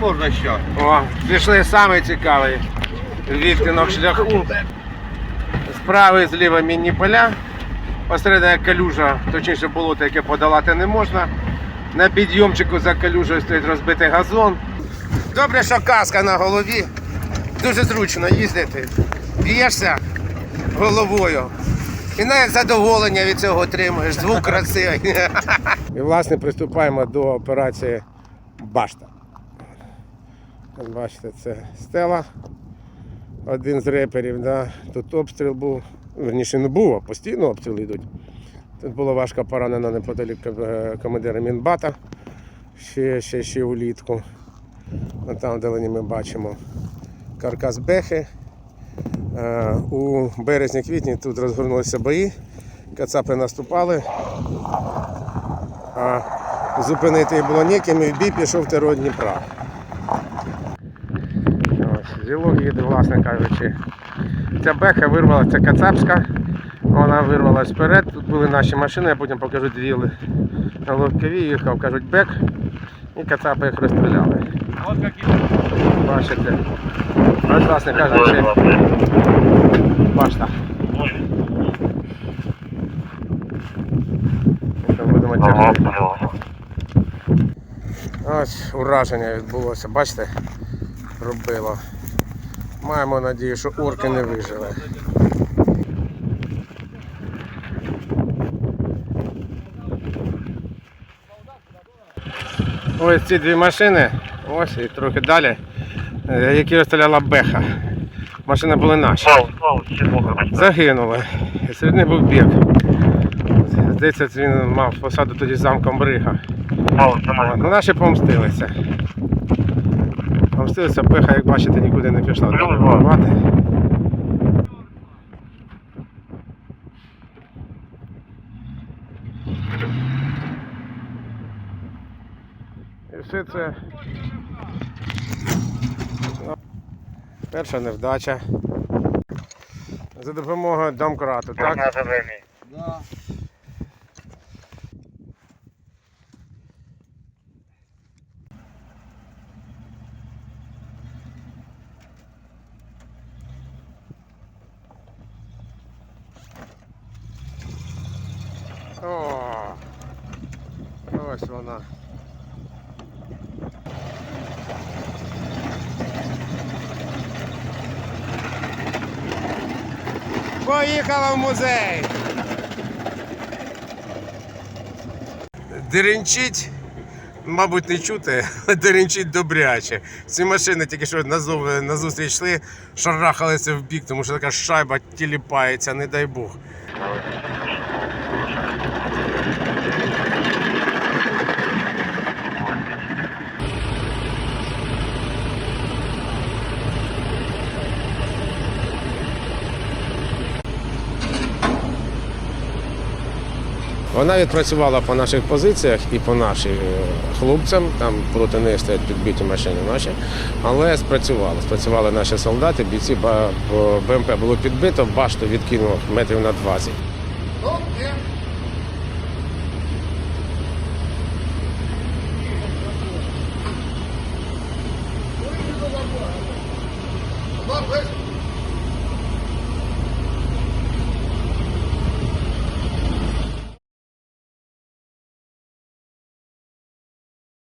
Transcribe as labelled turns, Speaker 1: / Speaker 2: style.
Speaker 1: Можна що?
Speaker 2: О, пішли саме цікавий відтинок шляху. Справа і зліва мінні поля. Посередині калюжа, точніше болото, яке подолати не можна. На підйомчику за калюжею стоїть розбитий газон. Добре, що каска на голові. Дуже зручно їздити. Б'єшся головою. І навіть задоволення від цього отримуєш. Звук красивий. І власне приступаємо до операції башта. Бачите, це стела. Один з реперів, да. тут обстріл був. Верніше не було, постійно обстріли йдуть. Тут було важко поранено неподалік е, командира Мінбата, ще, ще, ще улітку. От там вдалині ми бачимо каркас Бехи. Е, У березні-квітні тут розгорнулися бої, кацапи наступали, а зупинити їх було ніким і бій пішов терор Дніпра. Ось, їде, власне кажучи. Ця беха вирвалася, це кацапська. Вона вирвалась вперед. Тут були наші машини, я потім покажу дві на легкові, їхав, кажуть, бек. І кацапи їх розстріляли. Бачите. Ось, власне кажучи, башта. Тягти. Ось ураження відбулося, бачите, робило. Маємо надію, що орки не вижили. Ось ці дві машини, ось і трохи далі, е, які розстріляла Беха. Машини були наші. Загинули. Серед них був біг. Здається, він мав посаду тоді замком Брига. Ну, наші помстилися. Помстилися, пеха, як бачите, нікуди не пішла. Дали. І все це. Перша невдача. За допомогою домкрату, так?
Speaker 1: Да.
Speaker 2: О, ось вона. Поїхала в музей. Деренчить, мабуть, не чути, але деренчить добряче. Ці машини тільки що назустріч йшли, шарахалися в бік, тому що така шайба тіліпається, не дай Бог. Вона відпрацювала по наших позиціях і по нашим е, хлопцям. Там проти неї стоять підбиті машини наші, але спрацювала. Спрацювали наші солдати, бійці БМП було підбито, башту відкинув метрів на 20.
Speaker 1: Ну, є.